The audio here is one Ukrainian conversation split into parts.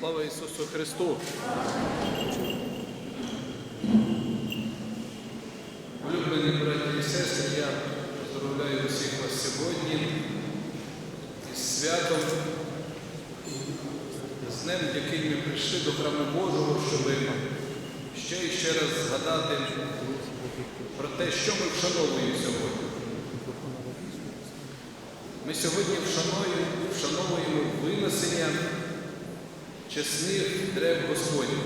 Слава Ісусу Христу! Улюблені браті і сестри, я поздравляю усіх вас сьогодні із святом, з днем, який ми прийшли до храму Божого, щоб ще і ще раз згадати про те, що ми вшановуємо сьогодні. Ми сьогодні вшануємо, вшановуємо винесення чесних дерев Господніх,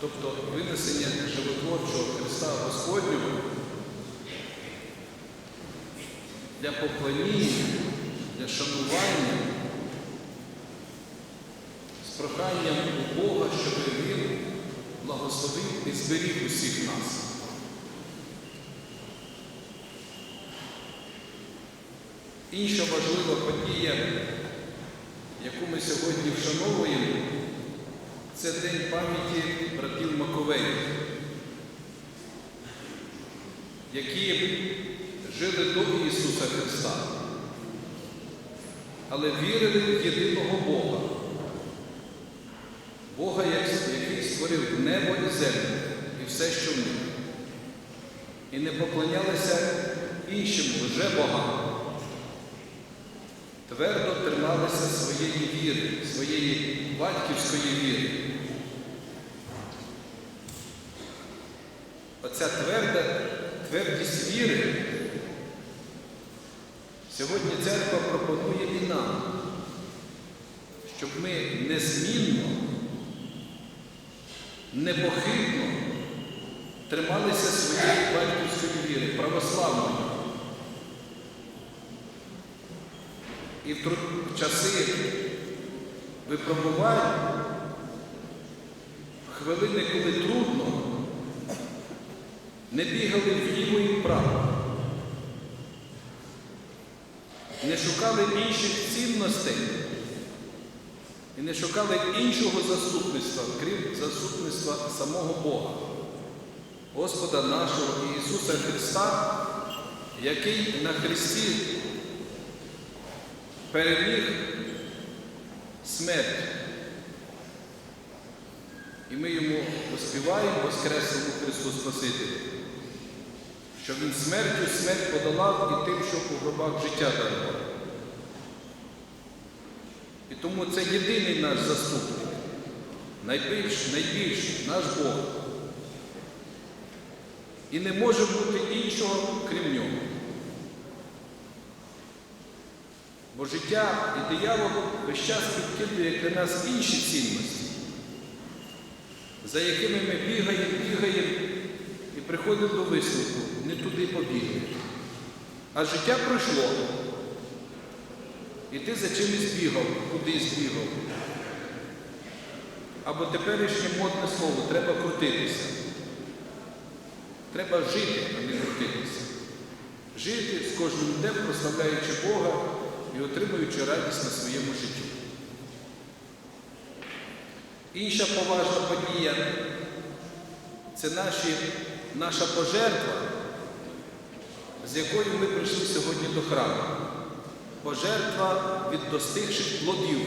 тобто винесення животворчого Христа Господнього для поклоніння, для шанування, з проханням у Бога, щоб Він благословив і зберіг усіх нас. Інша важлива подія, ми сьогодні вшановуємо, це День пам'яті братів Маковеїв, які жили до Ісуса Христа, але вірили в єдиного Бога, Бога, який створив небо і землю і все, що в них, і не поклонялися іншим лже-богам твердо трималися своєї віри, своєї батьківської віри. Оця тверда, твердість віри сьогодні церква пропонує і нам, щоб ми незмінно, непохитно трималися своєї батьківської віри, православної. І в часи випробувань, хвилини, коли трудно, не бігали вліво і вправо, не шукали інших цінностей і не шукали іншого заступництва, крім заступництва самого Бога, Господа нашого Ісуса Христа, який на Христі переміг смерть. І ми йому поспіваємо Воскресному Христу Спасителю, що Він смертю смерть подолав і тим, що у гробах життя дарував. І тому це єдиний наш заступник, найбільш, найбільший наш Бог. І не може бути іншого, крім нього. Життя і диявол весь час підкидує для нас інші цінності, за якими ми бігаємо, бігаємо і приходимо до висновку, не туди побігли. А життя пройшло. І ти за чимось бігав, кудись бігав. Або теперішнє модне слово, треба крутитися. Треба жити, а не крутитися. Жити з кожним днем, прославляючи Бога і отримуючи радість на своєму житті. Інша поважна подія це наші, наша пожертва, з якою ми прийшли сьогодні до храму. Пожертва від достигших плодів.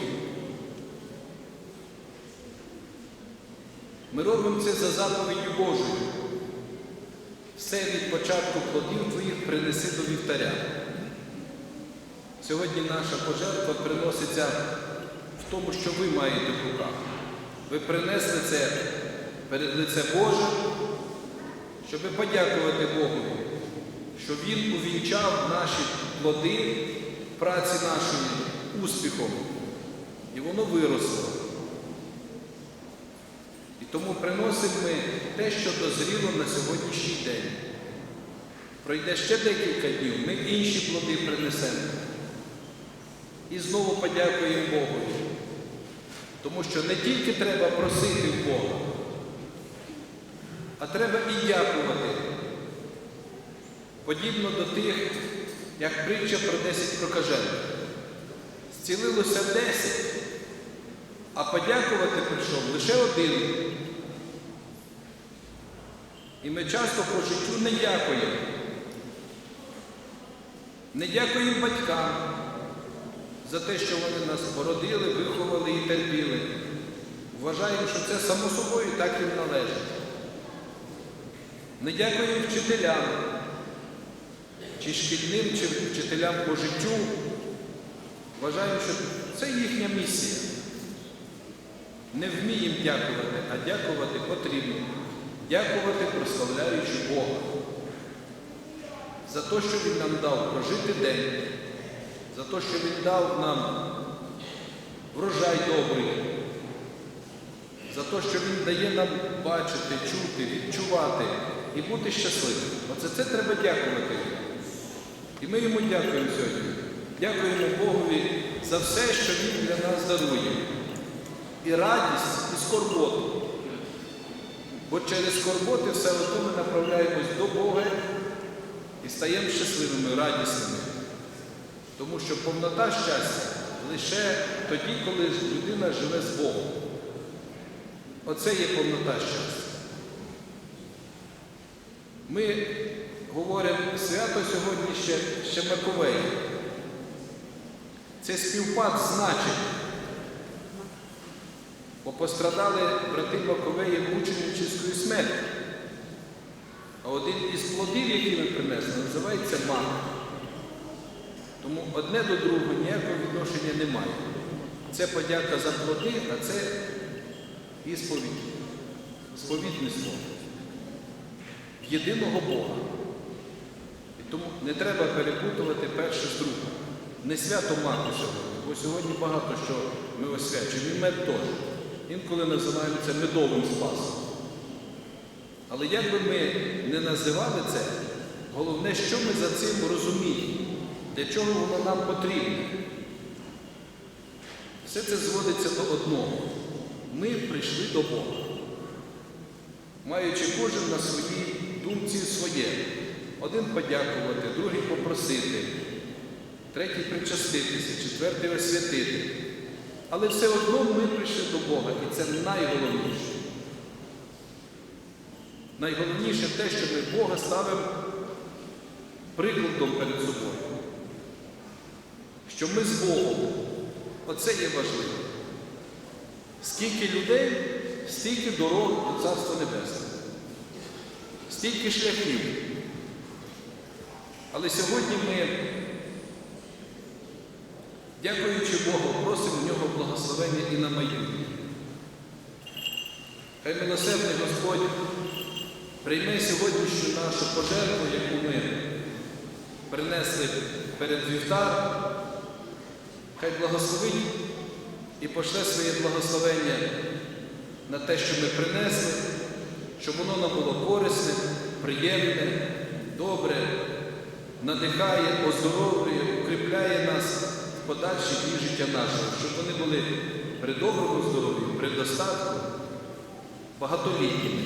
Ми робимо це за заповіддю Божою. Все від початку плодів твоїх принеси до вівтаря. Сьогодні наша пожертва приноситься в тому, що ви маєте в руках. Ви принесли це перед лице Боже, щоб подякувати Богу, що Він увінчав наші плоди праці нашої успіхом. І воно виросло. І тому приносимо ми те, що дозріло на сьогоднішній день. Пройде ще декілька днів, ми інші плоди принесемо. І знову подякуємо Богу. Тому що не тільки треба просити в Бога, а треба і дякувати. Подібно до тих, як притча про 10 прокажених. Зцілилося 10, а подякувати прийшов лише один. І ми часто по життю не дякуємо. Не дякуємо батькам за те, що вони нас породили, виховали і терпіли. Вважаємо, що це само собою так їм належить. Не дякуємо вчителям, чи шкільним, чи вчителям по життю. Вважаємо, що це їхня місія. Не вміємо дякувати, а дякувати потрібно. Дякувати, прославляючи Бога. За те, що Він нам дав прожити день, за те, що Він дав нам врожай добрий, за те, що Він дає нам бачити, чути, відчувати і бути щасливим. Оце це треба дякувати. І ми йому дякуємо сьогодні. Дякуємо Богові за все, що Він для нас дарує. І радість, і скорботу. Бо через скорботи все одно ми направляємось до Бога і стаємо щасливими, радісними. Тому що повнота щастя лише тоді, коли людина живе з Богом. Оце є повнота щастя. Ми говоримо свято сьогодні ще, ще Маковея. Це співпад значень. Бо пострадали брати Маковеї мученическою смертю. А один із плодів, які ми принесли, називається мак. Тому одне до другого ніякого відношення немає. Це подяка за плоди, а це ісповідь, сповідництво в єдиного Бога. І тому не треба перепутувати перше з другим. Не свято маку сьогодні, бо сьогодні багато що ми освячуємо. І мед теж. Інколи називаємо це медовим спасом. Але як би ми не називали це, головне, що ми за цим розуміємо, для чого воно нам потрібно. Все це зводиться до одного. Ми прийшли до Бога, маючи кожен на своїй думці своє. Один подякувати, другий попросити, третій причаститися, четвертий освятити. Але все одно ми прийшли до Бога, і це найголовніше. Найголовніше те, що ми Бога ставимо прикладом перед собою. Що ми з Богом. Оце є важливо. Скільки людей, стільки дорог до Царства Небесного. Стільки шляхів. Але сьогодні ми, дякуючи Богу, просимо в нього благословення і на майбутнє. Хай милосердний Господь прийме сьогоднішню нашу пожертву, яку ми принесли перед вівтар, хай благословить і пошле своє благословення на те, що ми принесли, щоб воно нам було корисне, приємне, добре, надихає, оздоровлює, укріпляє нас в подальші дні життя нашого, щоб вони були при доброму здоров'ї, при достатку, багатолітніми.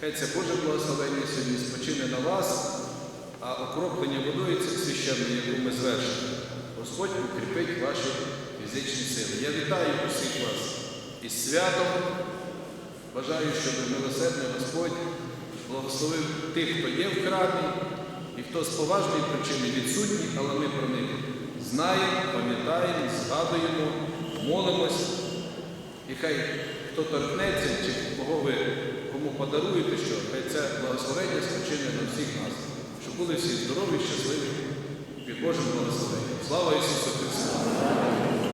Хай це Боже благословення сьогодні спочине на вас, а окроплення водою цих священної, Господь укріпить ваші фізичні сили. Я вітаю усіх вас із святом. Бажаю, щоб милосердний Господь благословив тих, хто є в храмі, і хто з поважної причини відсутній, але ми про них знаємо, пам'ятаємо, згадуємо, молимось. І хай хто торкнеться, чи кого ви кому подаруєте, що хай це благословення спочине на всіх нас, щоб були всі здорові, щасливі під Божим благословенням. Слава Ісусу Христу!